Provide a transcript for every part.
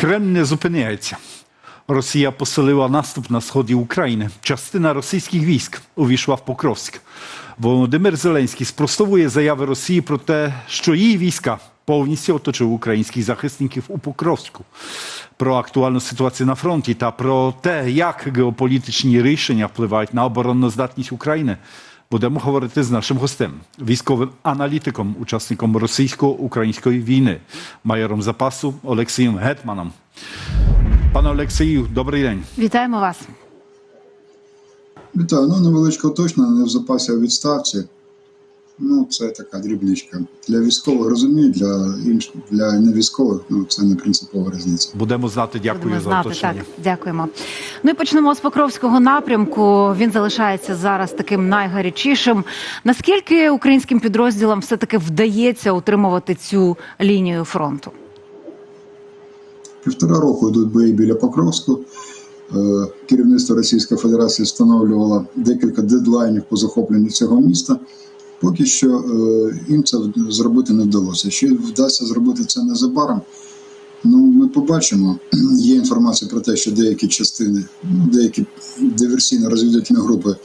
Кремль не зупиняється. Росія посилила наступ на сході України. Частина російських військ увійшла в Покровськ. Володимир Зеленський спростовує заяви Росії про те, що її війська повністю оточили українських захисників у Покровську. Про актуальну ситуацію на фронті та про те, як геополітичні рішення впливають на обороноздатність України. Будемо говорити з нашим гостем, військовим аналітиком, учасником російсько-української війни, майором запасу Олексієм Гетманом. Пане Олексію, добрий день. Вітаємо вас. Вітаю. Ну, невеличко точно не в запасі, а в відставці. Ну, це така дрібничка. Для військових розумію, для інших, для невійськових ну, це не принципова різниця. Будемо знати. Дякую Будемо за знати. уточнення. Так, дякуємо. Ну і почнемо з Покровського напрямку. Він залишається зараз таким найгарячішим. Наскільки українським підрозділам все таки вдається утримувати цю лінію фронту? Півтора року йдуть бої біля Покровську. Е, Керівництво Російської Федерації встановлювало декілька дедлайнів по захопленню цього міста. Поки що е, їм це зробити не вдалося. Чи вдасться зробити це незабаром? Ну, ми побачимо. Є інформація про те, що деякі частини, ну, деякі диверсійно-розвідувальні групи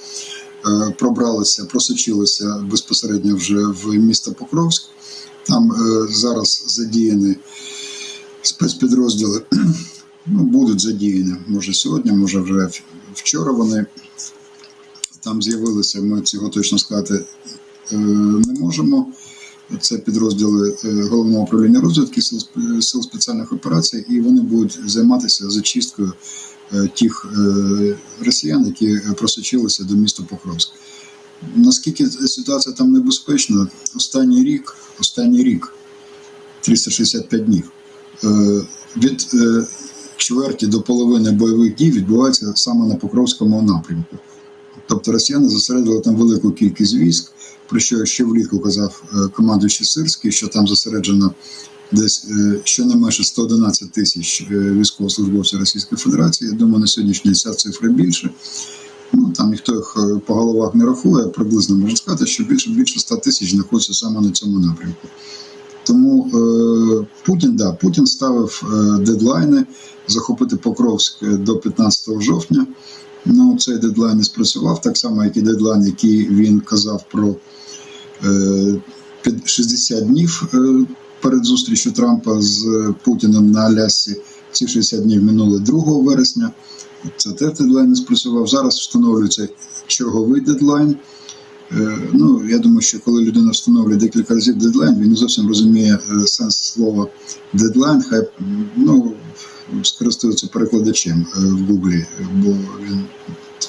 е, пробралися, просочилися безпосередньо вже в місто Покровськ. Там е, зараз задіяні спецпідрозділи ну, будуть задіяні. Може сьогодні, може вже вчора вони там з'явилися. Ми цього точно сказати не можемо. Це підрозділи е, головного управління розвідки сил, сил спеціальних операцій, і вони будуть займатися зачисткою е, тих е, росіян, які просочилися до міста Покровськ. Наскільки ситуація там небезпечна, останній рік, останній рік, 365 днів, від чверті до половини бойових дій відбувається саме на Покровському напрямку. Тобто росіяни зосередили там велику кількість військ, про що ще влітку казав е, командуючий Сирський, що там зосереджено десь е, щонайменше 111 тисяч е, військовослужбовців Російської Федерації. Я думаю, на сьогоднішній ця цифра більше. Ну там ніхто їх по головах не рахує, приблизно можна сказати, що більше більше 100 тисяч знаходиться саме на цьому напрямку. Тому е, Путін, да, Путін ставив дедлайни захопити Покровськ до 15 жовтня. Ну, цей дедлайн не спрацював, так само, як і дедлайн, який він казав про е, 60 днів е, перед зустрічю Трампа з Путіним на Алясці. Ці 60 днів минули 2 вересня. Це теж дедлайн не спрацював. Зараз встановлюється черговий дедлайн. Е, Ну, я думаю, що коли людина встановлює декілька разів дедлайн, він не зовсім розуміє е, сенс слова дедлайн. Хай ну, скористується перекладачем е, в Гуглі, бо він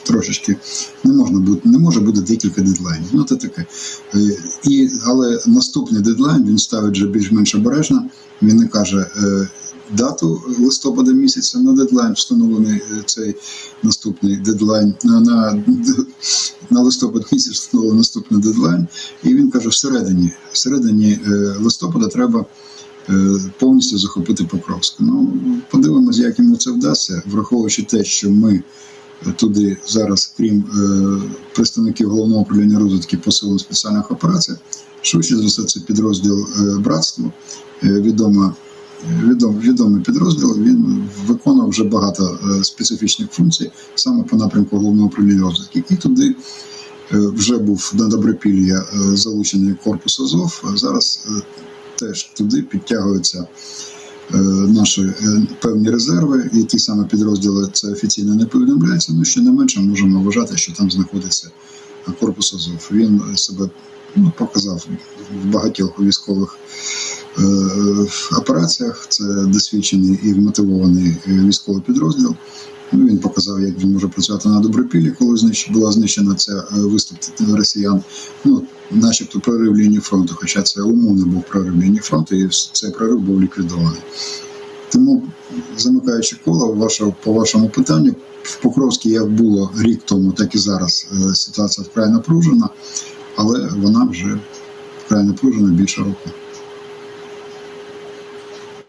трошечки не можна бути, не може бути декілька дедлайнів. Ну, це таке. Е, І, але наступний дедлайн він ставить вже більш-менш обережно. Він не каже е, дату листопада місяця на дедлайн, встановлений е, цей наступний дедлайн на, на, на листопад місяць встановлений наступний дедлайн. І він каже: всередині, всередині е, листопада треба е, повністю захопити Покровськ. Ну, подивимося, як йому це вдасться, враховуючи те, що ми е, туди зараз, крім е, представників головного управління розвідки по силам спеціальних операцій, швидше за все, це підрозділ е, братство, е, відома. Відом, відомий підрозділ він виконував вже багато е, специфічних функцій саме по напрямку головного управління розвідки. І туди е, вже був на Добропілля е, залучений корпус Азов. Зараз е, теж туди підтягуються е, наші е, певні резерви, які саме підрозділи це офіційно не повідомляється. Ну ще не менше можемо вважати, що там знаходиться е, корпус Азов. Він себе ну, показав в багатьох військових е, операціях. Це досвідчений і вмотивований е, військовий підрозділ. Ну, він показав, як він може працювати на добропіллі, коли була знищена ця е, виступ росіян. Ну, начебто прорив лінії фронту, хоча це умовно був прорив лінії фронту, і цей прорив був ліквідований. Тому, замикаючи коло вашого, по вашому питанню, в Покровській як було рік тому, так і зараз е, ситуація вкрай напружена, але вона вже вкрай напружена більше року.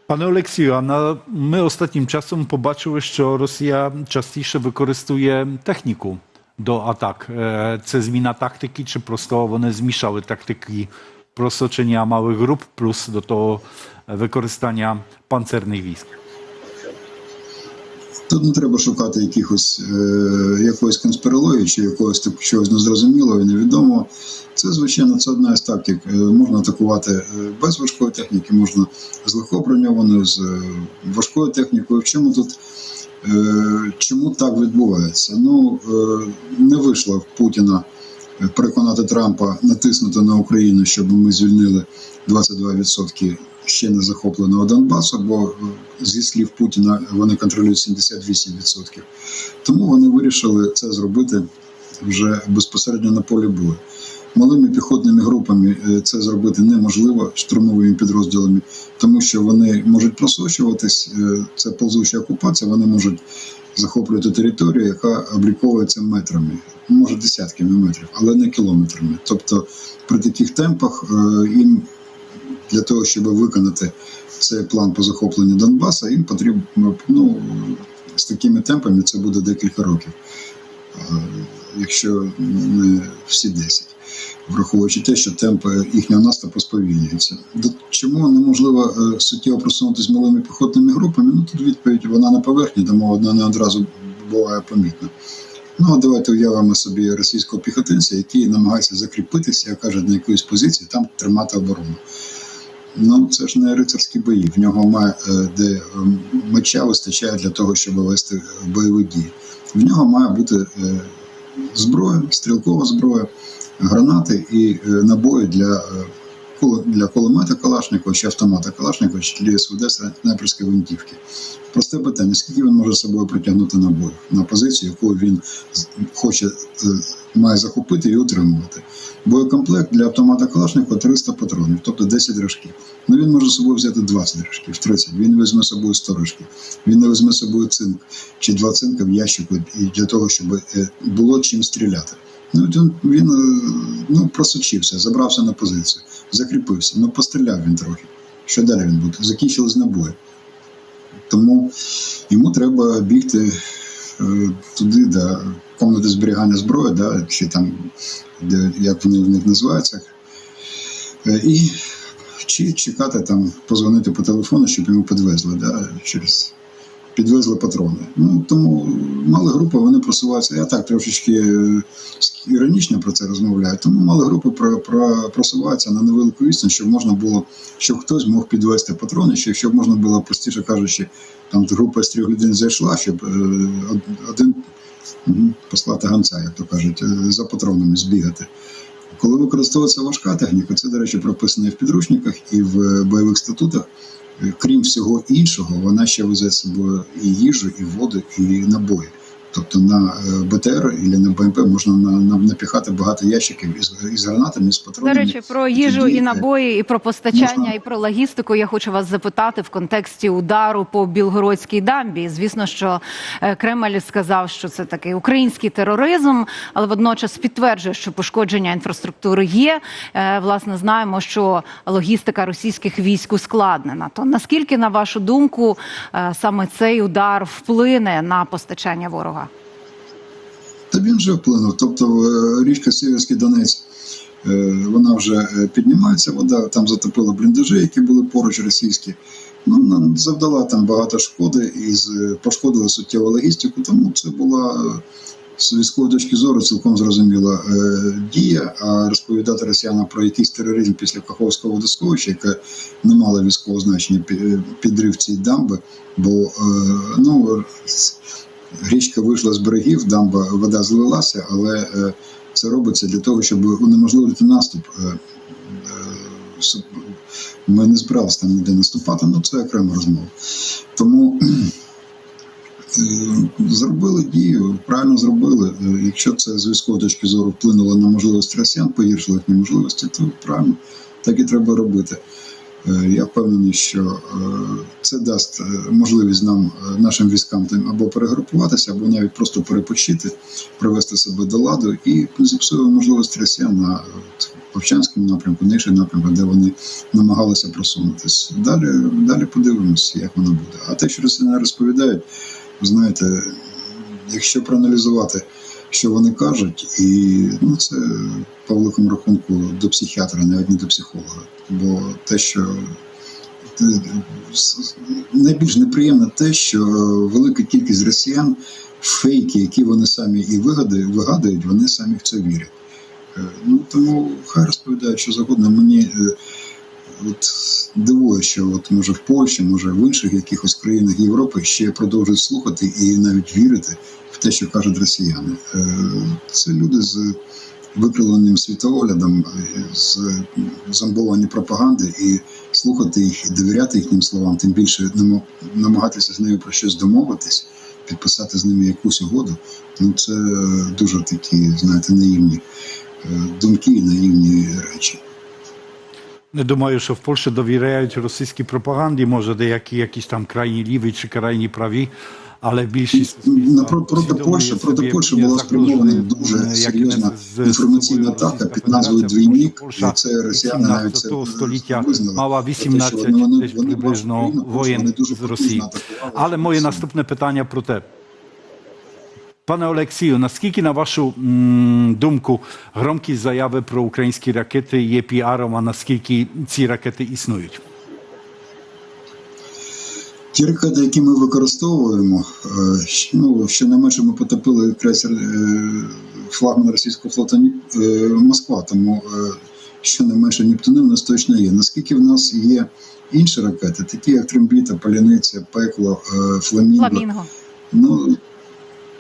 Пане Олексію, а на ми останнім часом побачили, що Росія частіше використовує техніку до атак. Е, Це зміна тактики, чи просто вони змішали тактики просочення малих груп, плюс до того використання панцерних військ? Тут не треба шукати якихось, е, якоїсь конспірології чи якогось так, чогось незрозумілого і невідомого. Це, звичайно, це одна із тактик. Е, можна атакувати е, без важкої техніки, можна з легкоброньованою, з е, важкою технікою. В чому тут е, чому так відбувається? Ну е, не вийшло в Путіна переконати Трампа натиснути на Україну, щоб ми звільнили 22% ще не захопленого Донбасу, бо е, зі слів Путіна вони контролюють 78%. Тому вони вирішили це зробити вже безпосередньо на полі бою. Малими піхотними групами е, це зробити неможливо штурмовими підрозділами, тому що вони можуть просочуватись. е, Це ползуча окупація, вони можуть захоплювати територію, яка обліковується метрами, може десятками метрів, але не кілометрами. Тобто при таких темпах їм для того, щоб виконати цей план по захопленню Донбаса, їм потрібно ну, з такими темпами це буде декілька років, якщо не всі 10, враховуючи те, що темпи їхнього наступу сповільнюються. До чому неможливо е, суттєво просунутися малими піхотними групами? Ну тут відповідь вона на поверхні, тому вона не одразу буває помітна. Ну, а давайте уявимо собі російського піхотинця, який намагається закріпитися, як кажуть, на якоїсь позиції, там тримати оборону. Ну, це ж не рицарські бої. В нього має, е, де ем, меча вистачає для того, щоб вести бойові дії. В нього має бути е, зброя, стрілкова зброя, гранати і е, набої для, е, для кулемета Калашникова чи автомата Калашникова чи для СВД снайперської винтівки. Просте питання: скільки він може з собою притягнути набоїв на позицію, яку він хоче е, має захопити і утримувати. Боєкомплект для автомата Калашникова 300 патронів, тобто 10 рожків. Ну він може з собою взяти 20 рожків, 30. Він візьме з собою 100 рожків. Він не візьме з собою цинк чи два цинка в ящику для того, щоб е, було чим стріляти. Він, він е, ну, просочився, забрався на позицію, закріпився. Ну постріляв він трохи. Що далі він буде? Закінчились набої. Тому йому треба бігти е, туди, де комнати зберігання зброї, да, чи там, де, як вони в них називаються, Е, і чи чекати там, позвонити по телефону, щоб йому підвезли, да, через підвезли патрони. Ну тому мали групи, вони просуваються. Я так трошечки е, іронічно про це розмовляю. Тому мали групи про, про, просуваються на невелику відстань, щоб можна було, щоб хтось мог підвести патрони, щоб, можна було, простіше кажучи, там група з трьох людей зайшла, щоб е, один послати гонця, як то кажуть, е, за патронами збігати. Коли використовується важка техніка, це, до речі, прописано в підручниках, і в бойових статутах. Крім всього іншого, вона ще везе з собою і їжу, і воду, і набої. Тобто на е, БТР і на БМП можна на, на, напіхати багато ящиків із, із гранатами, з До речі, про їжу Тоді, і е, набої, і про постачання, можна- і про логістику. Я хочу вас запитати в контексті удару по Білгородській дамбі. Звісно, що е, Кремль сказав, що це такий український тероризм, але водночас підтверджує, що пошкодження інфраструктури є. Власне, знаємо, що логістика російських військ ускладнена. То наскільки, на вашу думку, саме цей удар вплине на постачання ворога? Та він вже вплинув. Тобто е, річка Сіверський Донець, е, вона вже е, піднімається, вода там затопила бліндажі, які були поруч російські. Ну, завдала там багато шкоди і пошкодила суттєво логістику, тому це була з військової точки зору цілком зрозуміла дія. А розповідати росіянам про якийсь тероризм після Каховського водосховища, яке не мало військового значення підрив цієї дамби, бо ну, річка вийшла з берегів, дамба вода злилася, але е, це робиться для того, щоб унеможливити наступ. Е, е, Ми не збиралися там ніде наступати, ну це окрема розмова. Тому зробили дію, правильно зробили. Якщо це з військової точки зору вплинуло на можливості росіян, погіршило їхні можливості, то правильно так і треба робити. Е, Я впевнений, що е, це дасть е, можливість нам, нашим військам або перегрупуватися, або навіть просто перепочити, привести себе до ладу і зіпсує можливість росіян на от, Вовчанському напрямку, на інших напрямках, де вони намагалися просунутися. Далі, далі подивимося, як воно буде. А те, що росіяни розповідають, ви знаєте, якщо проаналізувати, що вони кажуть, і ну це по великому рахунку до психіатра, навіть не до психолога. Бо те, що е, найбільш неприємно те, що велика кількість росіян, фейки, які вони самі і вигадують, вигадують, вони самі в це вірять. Е, Ну тому хай розповідають, що завгодно. Мені е, от дивує, що от може в Польщі, може в інших якихось країнах Європи ще продовжують слухати і навіть вірити в те, що кажуть росіяни. Е, Це люди з викривленим світоглядом, е, з зомбовані пропаганди, і слухати їх довіряти їхнім словам, тим більше намагатися з нею про щось домовитись, підписати з ними якусь угоду. Ну це дуже такі, знаєте, наївні е, думки і наївні речі. Не думаю, що в Польщі довіряють російській пропаганді, може деякі якісь там крайні ліві чи крайні праві, але більшість На про- проти Польщі проти Польщі була спрямована м, дуже серйозна інформаційна атака під назвою Двійник. І це росіяни навіть це століття мала Про те, 18 вони- вони- десь приблизно воєн з Росії. Але моє наступне питання про те. Пане Олексію, наскільки, на вашу м, думку, громкі заяви про українські ракети є піаром, а наскільки ці ракети існують? Ті ракети, які ми використовуємо, е, ну, щонайменше ми потопили крейсер флагман російського флоту е, Москва, тому е, щонайменше Нептуни в нас точно є. Наскільки в нас є інші ракети, такі як Трембіта, Паляниця, Пекло, Фламінго, Фламінго. Ну,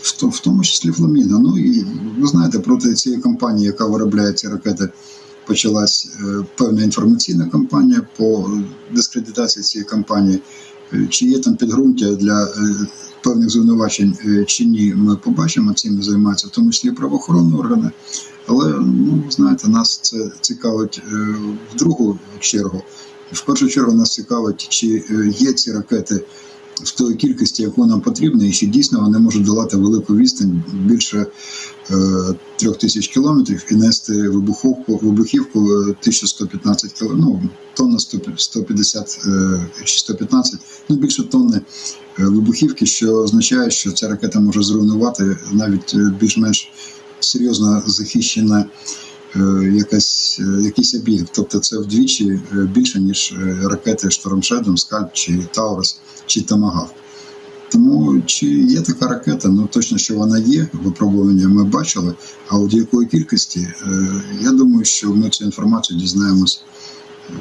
в, то- в тому числі Фламінго. Ну і ви знаєте, проти цієї компанії, яка виробляє ці ракети, почалась е, певна інформаційна кампанія по е, дискредитації цієї компанії. Е, Чи є там підґрунтя для певних звинувачень чи ні, ми побачимо. Цим займаються в тому числі і правоохоронні органи. Але ну знаєте, нас це цікавить в другу чергу. В першу чергу нас цікавить, чи є ці ракети в той кількості, яку нам потрібно, і чи дійсно вони можуть долати велику відстань більше е, трьох тисяч кілометрів і нести вибуховку, вибухівку е, 1115 кіл... ну, тонна 100 150 е, чи 115, ну більше тонни е, вибухівки, що означає, що ця ракета може зруйнувати навіть е, більш-менш серйозно захищена е, якась, е, якийсь об'єкт. Тобто це вдвічі е, більше, ніж е, ракети Штормшедом, Скальп чи Таурус чи Тамагав. Тому чи є така ракета? Ну точно, що вона є. Випробування ми бачили. А от якої кількості, е, я думаю, що ми цю інформацію дізнаємось е,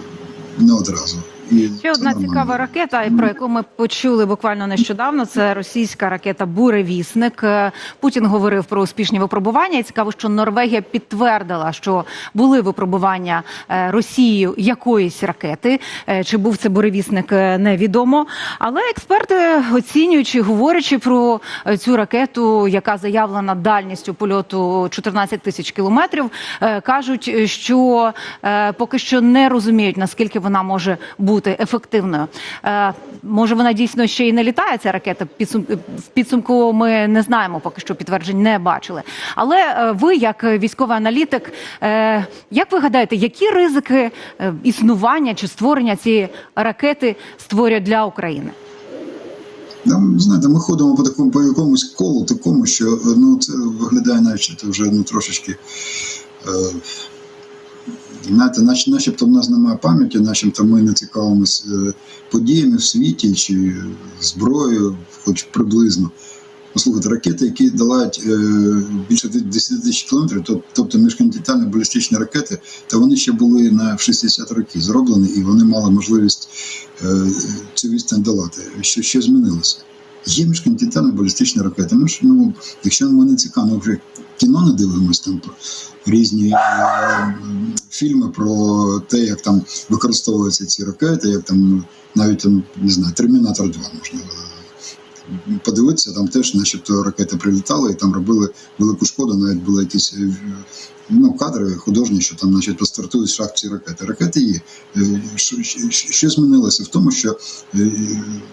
не одразу. І Ще одна нормально. цікава ракета, про яку ми почули буквально нещодавно. Це російська ракета Буревісник. Е, Путін говорив про успішні випробування. І цікаво, що Норвегія підтвердила, що були випробування е, Росією якоїсь ракети. Е, Чи був це буревісник, невідомо. Але експерти оцінюючи, говорячи про цю ракету, яка заявлена дальністю польоту 14 тисяч кілометрів, кажуть, що поки що не розуміють наскільки вона може бути ефективною. Е, Може, вона дійсно ще й не літає. Ця ракета в підсумку. Ми не знаємо, поки що підтверджень не бачили. Але е, ви, як військовий аналітик, е, як ви гадаєте, які ризики існування чи створення цієї ракети створює для України? Там, знаєте, ми ходимо по такому по якомусь колу, такому, що ну це виглядає, наче вже ну трошечки. Е, знаєте, наче, начебто в нас немає пам'яті, начебто ми не цікавимося е, подіями в світі чи зброєю, хоч приблизно. Слухайте, ракети, які долають е, більше 10 тисяч кілометрів, тоб- тобто міжконтинентальні балістичні ракети, то вони ще були на в 60 років зроблені, і вони мали можливість е, цю відстань долати. Що, що змінилося? Є міжконтинентальні балістичні ракети. Ну, ж, ну, якщо ми не цікаво, вже кіно не дивимося там про різні е, фільми про те, як там використовуються ці ракети, як там навіть там, не знаю, Термінатор 2 можна е, подивитися, там теж, начебто, ракети прилітали і там робили велику шкоду, навіть були якісь е, ну, кадри художні, що там, начебто, стартують з шахт ці ракети. Ракети є. Е, Що, що- що змінилося в тому, що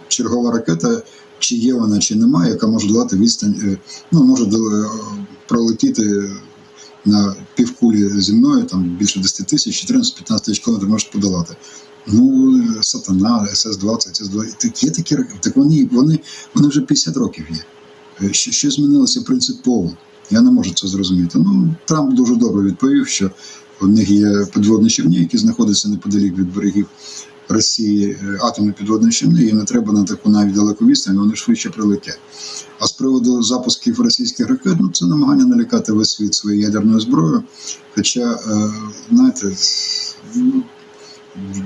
чергова ракета, чи є вона, чи немає, яка може долати відстань, е, ну, може пролетіти на півкулі земною, там більше 10 тисяч, 14-15 тисяч кілометрів може подолати. Ну, е, сатана, СС-20, СС-20, так є такі так вони, вони, вони вже 50 років є. Е, Що, що змінилося принципово? Я не можу це зрозуміти. Ну, Трамп дуже добре відповів, що у них є підводні човні, які знаходяться неподалік від берегів Росії е, атомні підводні човни, і не треба на таку навіть далеку відстань, вони швидше прилетять. А з приводу запусків російських ракет, ну це намагання налякати весь світ своєю ядерною зброєю. Хоча, е, знаєте,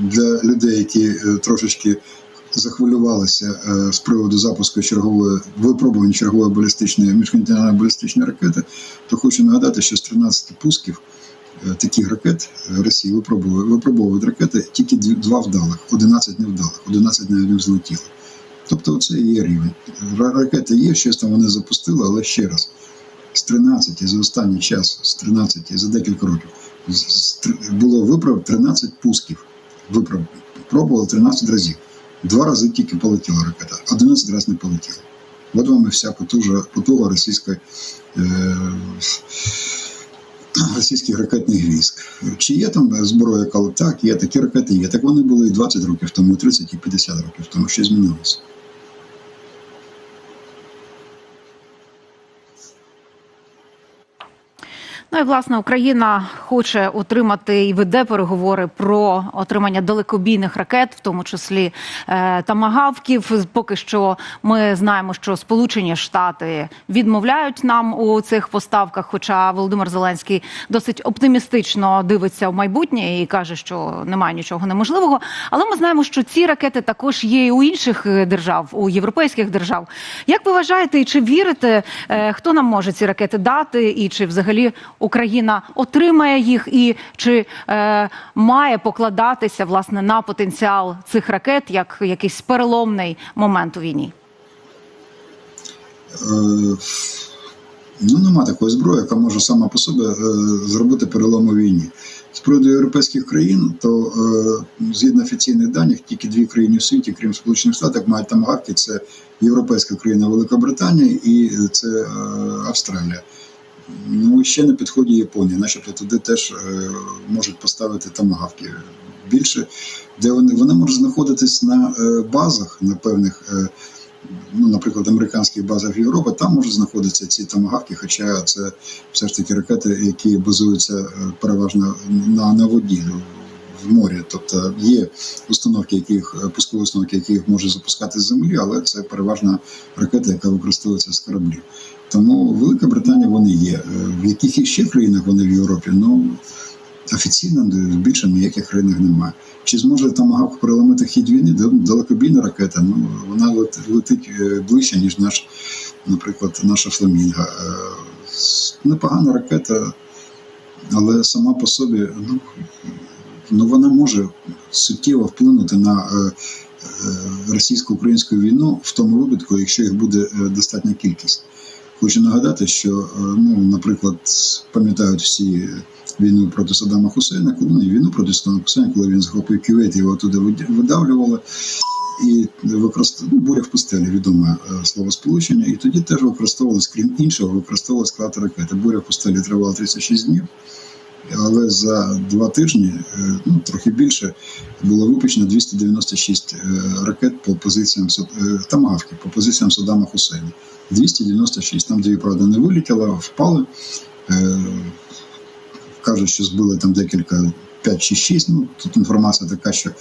для людей, які е, трошечки захвилювалися з приводу запуску чергової випробувань чергової балістичної міжконтинентальної балістичної ракети, то хочу нагадати, що з 13 пусків таких ракет е, Росії випробовує випробовують ракети тільки два вдалих, 11 невдалих, 11 навіть не взлетіло. Тобто це є рівень. Ра- Ракети є, щось там вони запустили, але ще раз. З 13 за останній час, з 13 за декілька років, було виправ 13 пусків. Виправ, пробували 13 разів. Два рази тільки полетіла ракета, 11 разів не полетіла. От вам і вся потужа, потуга російської, е, російських ракетних військ. Чи є там зброя, коли так, є такі ракети, є. Так вони були і 20 років тому, і 30 і 50 років тому, що змінилося. Ну і власне Україна хоче отримати і веде переговори про отримання далекобійних ракет, в тому числі е, тамагавків. Поки що ми знаємо, що Сполучені Штати відмовляють нам у цих поставках. Хоча Володимир Зеленський досить оптимістично дивиться в майбутнє і каже, що немає нічого неможливого. Але ми знаємо, що ці ракети також є і у інших держав, у європейських держав. Як ви вважаєте, і чи вірите, е, хто нам може ці ракети дати, і чи взагалі Україна отримає їх, і чи е, має покладатися власне на потенціал цих ракет як якийсь переломний момент у війні? Е, Ну, нема такої зброї, яка може сама по собі е, зробити перелом у війні. З приводу європейських країн, то е, згідно офіційних даних, тільки дві країни в світі, крім Сполучених Штатів, мають тамагавки. Це європейська країна Велика Британія і це е, Австралія. Ну, ще на підході Японія, начебто туди теж е, можуть поставити тамагавки. Більше, де вони, вони можуть знаходитись на е, базах, на певних. Е, ну, наприклад, американських базах Європи, там можуть знаходитися ці тамагавки, хоча це все ж таки ракети, які базуються переважно на, на воді в морі. Тобто є установки, яких пускові установки, які їх можуть запускати з землі, але це переважно ракета, яка використовується з кораблів. Тому Велика Британія вони є. Е, В яких іще країнах вони в Європі? Ну офіційно більше ніяких країнах немає. Чи зможе Томагавк переламити хід війни? Далекобійна ракета. Ну вона летить е, ближче, ніж наш, наприклад, наша фламінга. Е, Непогана ракета, але сама по собі ну, ну вона може суттєво вплинути на російсько-українську війну в тому випадку, якщо їх буде достатня кількість. Хочу нагадати, що, е, ну, наприклад, пам'ятають всі війну проти Саддама Хусейна, коли не війну проти Саддама Хусейна, коли він захопив Кювет, його туди видавлювали. І використовували ну, буря в пустелі, відоме слово словосполучення. І тоді теж використовувалось, крім іншого, використовували склад ракети. Буря в пустелі тривала 36 днів, але за два тижні, е, ну трохи більше, було випущено 296 е, ракет по позиціям е, тамагавки, по позиціям Саддама Хусейна. 296. Там дві, правда, не вилетіло, впали. Кажуть, що збили там декілька 5 чи 6. Ну, тут інформація така, що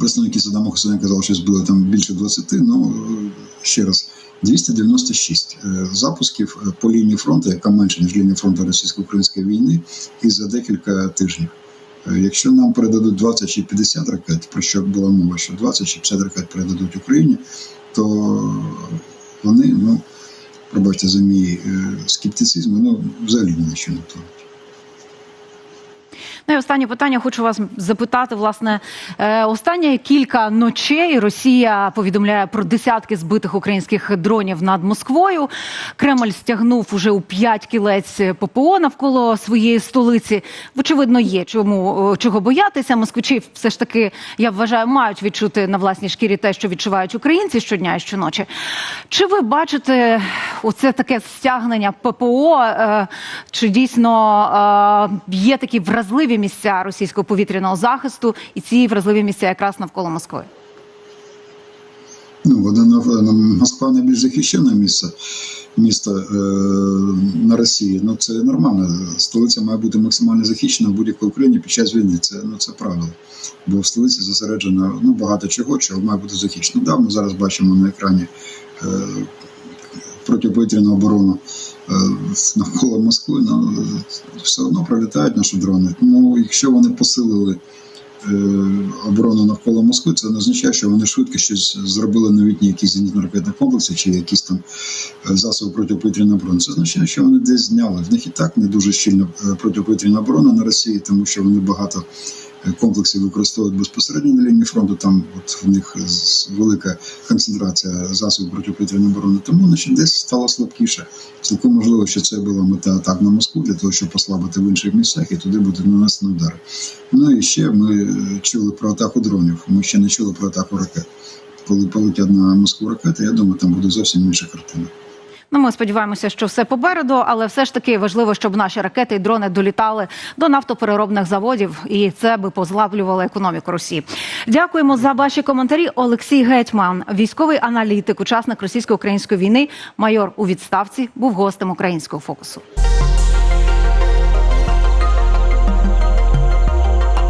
представники Саддама Хусейна казали, що збили там більше 20. Ну, ще раз, 296 е, запусків е, по лінії фронту, яка менше, ніж лінія фронту російсько-української війни, і за декілька тижнів. Е, Якщо нам передадуть 20 чи 50 ракет, про що була мова, що 20 чи 50 ракет передадуть Україні, то вони, ну, пробачте за мій скептицизм, ну, взагалі ні на що не. Ну і останнє питання хочу вас запитати. Власне, е, останні кілька ночей Росія повідомляє про десятки збитих українських дронів над Москвою. Кремль стягнув уже у п'ять кілець ППО навколо своєї столиці. Очевидно, є чому е, чого боятися. Москвичі все ж таки, я вважаю, мають відчути на власній шкірі те, що відчувають українці щодня і щоночі. Чи ви бачите оце таке стягнення ППО? Е, Чи дійсно є такі вразливі місця російського повітряного захисту, і ці вразливі місця якраз навколо Москви? Ну, вона на, на Москва найбільш захищене місце. міста е, на Росії. Ну це нормально. Столиця має бути максимально захищена в будь-якій Україні під час війни. Це ну це правило. Бо в столиці зосереджено ну багато чого, чого має бути захищено. Да, ми зараз бачимо на екрані е, протиповітряну оборону е, навколо Москви. Ну, все одно пролітають наші дрони. Тому якщо вони посилили е, оборону навколо Москви, це не означає, що вони швидко щось зробили новітні якісь зенітно-ракетні комплекси чи якісь там е, засоби протиповітряної оборони. Це означає, що вони десь зняли. В них і так не дуже щільна е, протиповітряна оборона на Росії, тому що вони багато комплексів використовують безпосередньо на лінії фронту. Там от в них велика концентрація засобів протиповітряної оборони. Тому значить, десь стало слабкіше. Цілком можливо, що це була мета атак на Москву для того, щоб послабити в інших місцях, і туди буде нанесено удари. Ну і ще ми е, чули про атаку дронів. Ми ще не чули про атаку ракет. Коли полетять на Москву ракети, я думаю, там буде зовсім інша картина. Ну, ми сподіваємося, що все попереду, але все ж таки важливо, щоб наші ракети і дрони долітали до нафтопереробних заводів, і це би позлаблювало економіку Росії. Дякуємо за ваші коментарі. Олексій Гетьман, військовий аналітик, учасник російсько-української війни, майор у відставці, був гостем українського фокусу.